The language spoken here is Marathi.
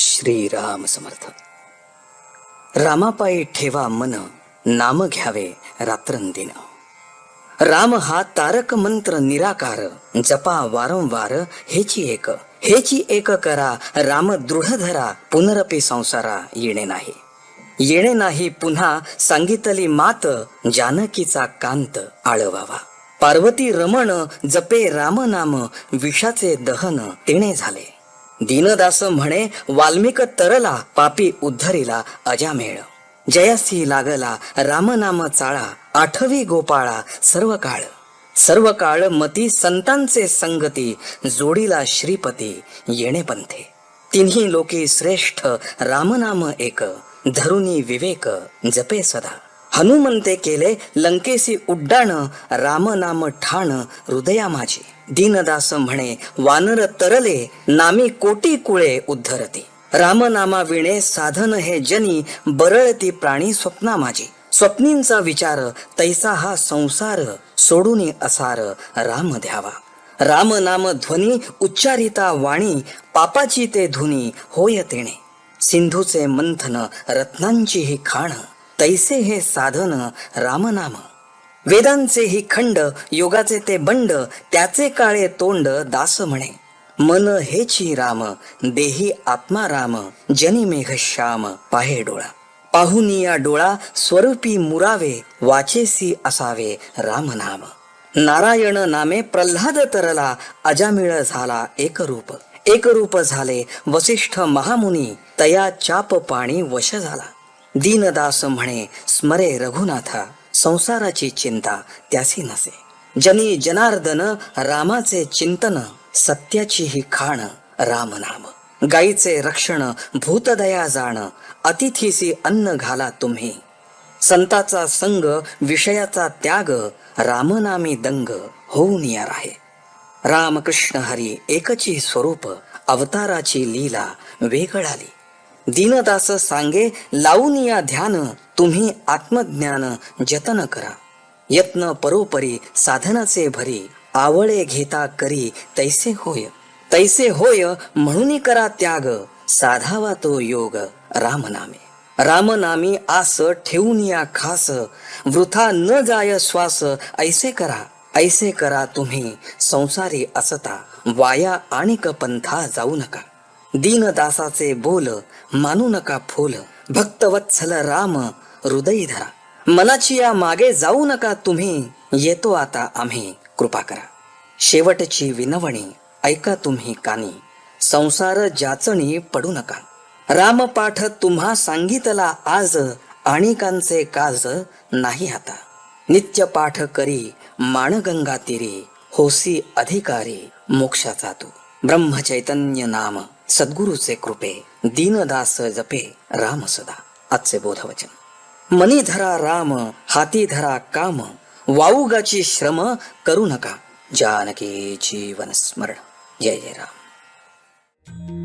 श्रीराम समर्थ. रामापायी ठेवा मन नाम घ्यावे रात्रंदिन. राम हा तारक मंत्र निराकार जपा वारंवार हेची एक. हेची एक करा राम दृढ धरा पुनरपी संसारा येणे नाही. येणे नाही पुन्हा सांगितली मात जानकीचा कांत आळवावा. पार्वती रमण जपे राम नाम विषाचे दहन तिने झाले. दीनदास म्हणे वाल्मिक तरला पापी उद्धरीला अजामेळ जयासी लागला रामनाम चाळा आठवी गोपाळा सर्व काळ. सर्व काळ मती संतांचे संगती जोडीला श्रीपती येणे पंथे. तिन्ही लोकी श्रेष्ठ रामनाम एक. धरुणी विवेक जपे सदा. हनुमंते केले लंकेसी उड्डाण रामनाम ठाण हृदया माझे दीनदास म्हणे वानर तरले नामी कोटी कुळे उद्धरते. रामनामा विणे साधन हे जनी बरळती प्राणी स्वप्ना माझे स्वप्नींचा विचार तैसा हा संसार सोडून असार राम द्यावा. राम नाम ध्वनी उच्चारिता वाणी पापाची ते धुनी होय तेणे. सिंधूचे मंथन रत्नांची ही खाण. तैसे हे साधन रामनाम. वेदांचे ही खंड योगाचे ते बंड त्याचे काळे तोंड दास म्हणे. मन हेची राम देही आत्मा राम जनी मेघ श्याम पाहे डोळा. पाहुनी या डोळा स्वरूपी मुरावे वाचेसी असावे रामनाम. नारायण नामे प्रल्हाद तरला अजामिळ झाला एकरूप. एकरूप झाले वसिष्ठ महामुनी तया चाप पाणी वश झाला. दीनदास म्हणे स्मरे रघुनाथा संसाराची चिंता त्यासी नसे. जनी जनार्दन रामाचे चिंतन सत्याची ही खाण राम नाम गाईचे रक्षण भूतदया जाण अतिथीसी अन्न घाला तुम्ही. संताचा संग विषयाचा त्याग रामनामी दंग होऊन यार आहे राम रामकृष्ण हरी एकची स्वरूप अवताराची लीला वेगळाली. दीनदास सांगे लावून या ध्यान तुम्ही आत्मज्ञान जतन करा. यत्न परोपरी साधनाचे भरी आवळे घेता करी तैसे होय. तैसे होय म्हणून करा त्याग साधावा तो योग रामनामे. रामनामी आस ठेवून या खास वृथा न जाय श्वास ऐसे करा. ऐसे करा तुम्ही संसारी असता वाया आणिक पंथा जाऊ नका. दीनदासाचे बोल मानू नका फूल. भक्तवत्सल राम हृदयी धरा. मनाची या मागे जाऊ नका तुम्ही येतो आता आम्ही कृपा करा. शेवटची विनवणी ऐका तुम्ही कानी. संसार जाचणी पडू नका. रामपाठ तुम्हा सांगितला आज आणिकांचे काज नाही आता नित्य पाठ करी माणगंगा तिरी होसी अधिकारी मोक्षाचा तू. ब्रह्मचैतन्य नाम. सद्गुरूचे कृपे दीनदास जपे राम सदा. आजचे बोधवचन. मनी धरा राम हाती धरा काम वाऊगाची श्रम करू नका. जानकी जीवन स्मरण. जय जय राम.